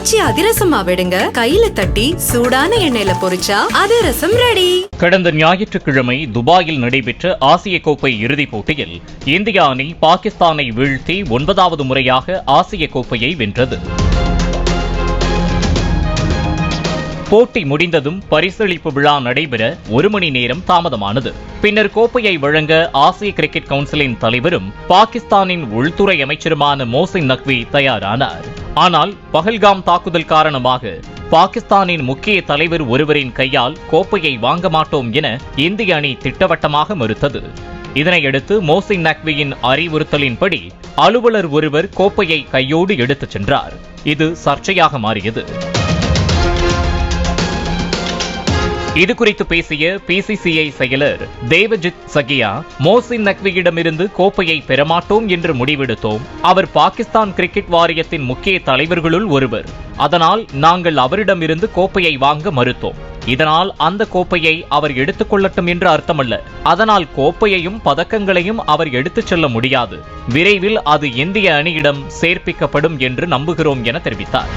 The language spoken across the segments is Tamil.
காய்ச்சி அதிரசமா விடுங்க. கையில தட்டி சூடான எண்ணெயில பொரிச்சா அதிரசம் ரெடி கடந்த ஞாயிற்றுக்கிழமை துபாயில் நடைபெற்ற ஆசிய கோப்பை இறுதிப் போட்டியில் இந்திய அணி பாகிஸ்தானை வீழ்த்தி ஒன்பதாவது முறையாக ஆசிய கோப்பையை வென்றது. போட்டி முடிந்ததும் பரிசளிப்பு விழா நடைபெற ஒரு மணி நேரம் தாமதமானது. பின்னர் கோப்பையை வழங்க ஆசிய கிரிக்கெட் கவுன்சிலின் தலைவரும் பாகிஸ்தானின் உள்துறை அமைச்சருமான மோசின் நக்வி தயாரானார். ஆனால் பஹல்காம் தாக்குதல் காரணமாக பாகிஸ்தானின் முக்கிய தலைவர் ஒருவரின் கையால் கோப்பையை வாங்க மாட்டோம் என இந்திய அணி திட்டவட்டமாக மறுத்தது. இதனையடுத்து மோசின் நக்வியின் அறிவுறுத்தலின்படி அலுவலர் ஒருவர் கோப்பையை கையோடு எடுத்துச் சென்றார். இது சர்ச்சையாக மாறியது. இது குறித்து பேசிய பிசிசிஐ செயலர் தேவஜித் சகியா மோசின் நக்வியிடமிருந்து கோப்பையை பெறமாட்டோம் என்று முடிவெடுத்தோம். அவர் பாகிஸ்தான் கிரிக்கெட் வாரியத்தின் முக்கிய தலைவர்களுள் ஒருவர். அதனால் நாங்கள் அவரிடமிருந்து கோப்பையை வாங்க மறுத்தோம். இதனால் அந்த கோப்பையை அவர் எடுத்துக் கொள்ளட்டும் என்று அர்த்தமல்ல. அதனால் கோப்பையையும் பதக்கங்களையும் அவர் எடுத்துச் செல்ல முடியாது. விரைவில் அது இந்திய அணியிடம் சேர்ப்பிக்கப்படும் என்று நம்புகிறோம் என தெரிவித்தார்.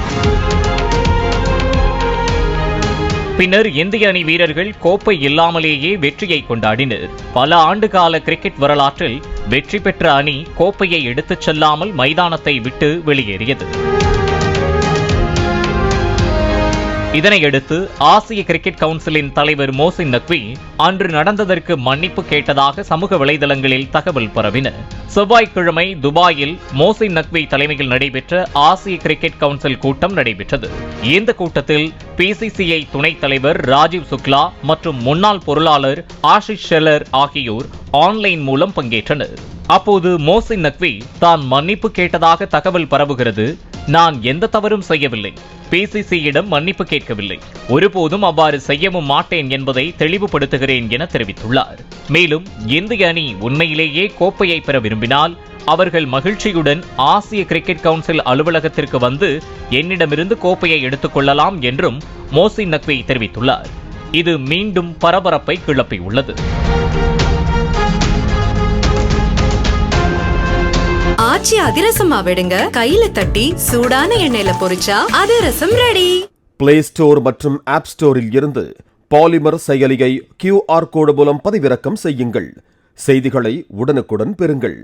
பின்னர் இந்திய அணி வீரர்கள் கோப்பை இல்லாமலேயே வெற்றியை கொண்டாடினர். பல ஆண்டுகால கிரிக்கெட் வரலாற்றில் வெற்றி பெற்ற அணி கோப்பையை எடுத்துச் செல்லாமல் மைதானத்தை விட்டு வெளியேறியது. இதனையடுத்து ஆசிய கிரிக்கெட் கவுன்சிலின் தலைவர் மோசின் நக்வி அன்று நடந்ததற்கு மன்னிப்பு கேட்டதாக சமூக வலைதளங்களில் தகவல் பரவின. செவ்வாய்க்கிழமை துபாயில் மோசின் நக்வி தலைமையில் நடைபெற்ற ஆசிய கிரிக்கெட் கவுன்சில் கூட்டம் நடைபெற்றது. இந்த கூட்டத்தில் பிசிசிஐ துணைத் தலைவர் ராஜீவ் சுக்லா மற்றும் முன்னாள் பொருளாளர் ஆஷிஷ் ஷெல்லர் ஆகியோர் ஆன்லைன் மூலம் பங்கேற்றனர். அப்போது மோசின் நக்வி தான் மன்னிப்பு கேட்டதாக தகவல் பரவுகிறது. நான் எந்த தவறும் செய்யவில்லை. பிசிசியிடம் மன்னிப்பு கேட்கவில்லை. ஒருபோதும் அவ்வாறு செய்யவும் மாட்டேன் என்பதை தெளிவுபடுத்துகிறேன் என தெரிவித்துள்ளார். மேலும் இந்திய அணி உண்மையிலேயே கோப்பையை பெற விரும்பினால் அவர்கள் மகிழ்ச்சியுடன் ஆசிய கிரிக்கெட் கவுன்சில் அலுவலகத்திற்கு வந்து என்னிடமிருந்து கோப்பையை எடுத்துக் கொள்ளலாம் என்றும் மோசின் நக்வி தெரிவித்துள்ளார். இது மீண்டும் பரபரப்பை கிளப்பியுள்ளது. ஆச்சி அதிரசமா விடுங்க. கையில தட்டி சூடான எண்ணெயில பொரிச்சா அதிரசம் ரெடி பிளே ஸ்டோர் மற்றும் ஆப் ஸ்டோரில் இருந்து பாலிமர் செயலியை கியூஆர் கோடு மூலம் பதிவிறக்கம் செய்யுங்கள். செய்திகளை உடனுக்குடன் பெறுங்கள்.